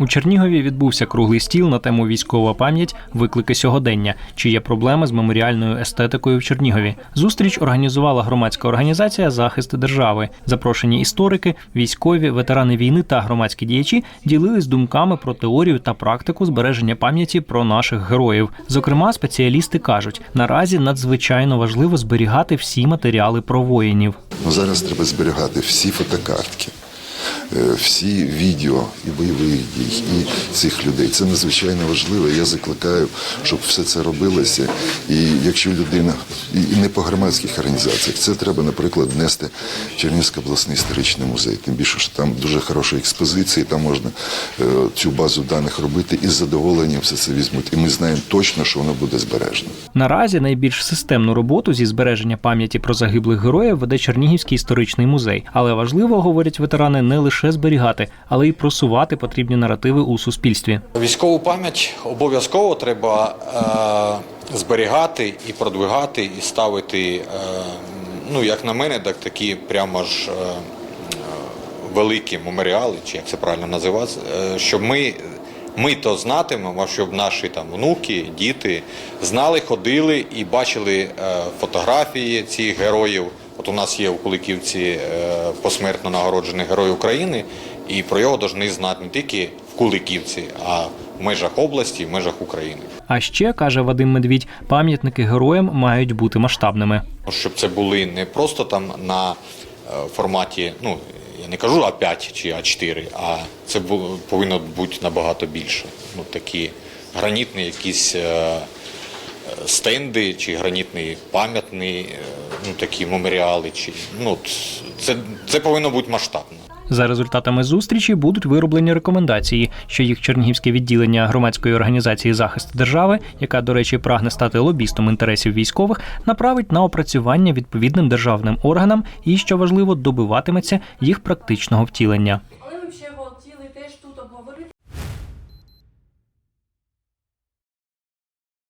У Чернігові відбувся круглий стіл на тему військова пам'ять, виклики сьогодення, чи є проблеми з меморіальною естетикою в Чернігові. Зустріч організувала громадська організація Захист держави. Запрошені історики, військові, ветерани війни та громадські діячі ділились думками про теорію та практику збереження пам'яті про наших героїв. Зокрема, спеціалісти кажуть, наразі надзвичайно важливо зберігати всі матеріали про воїнів. Ну, зараз треба зберігати всі фотокартки, всі відео і бойових дій, і цих людей. Це надзвичайно важливо. Я закликаю, щоб все це робилося. І якщо людина і не по громадських організаціях, це треба, наприклад, внести в Чернігівський обласний історичний музей. Тим більше, що там дуже хороші експозиції, там можна е, цю базу даних робити і з задоволенням все це візьмуть. І ми знаємо точно, що воно буде збережено. Наразі найбільш системну роботу зі збереження пам'яті про загиблих героїв веде Чернігівський історичний музей. Але важливо, говорять ветерани, не лише зберігати, але й просувати потрібні наративи у суспільстві. Військову пам'ять обов'язково треба е, зберігати і продвигати, і ставити, е, ну як на мене, так такі прямо ж е, великі меморіали, чи як це правильно називати, е, щоб ми. Ми то знатимемо, щоб наші там внуки, діти знали, ходили і бачили е, фотографії цих героїв. От у нас є у Куликівці е, посмертно нагороджений герой України, і про його повинні знати не тільки в Куликівці, а в межах області, в межах України. А ще каже Вадим Медвідь, пам'ятники героям мають бути масштабними. Щоб це були не просто там на е, форматі, ну я не кажу А5 чи А4, а це повинно бути набагато більше. Ну такі гранітні якісь е, стенди чи гранітні пам'ятні, е, ну такі меморіали, чи ну це, це повинно бути масштабно. За результатами зустрічі будуть вироблені рекомендації, що їх чернігівське відділення громадської організації захист держави, яка, до речі, прагне стати лобістом інтересів військових, направить на опрацювання відповідним державним органам і, що важливо, добиватиметься їх практичного втілення.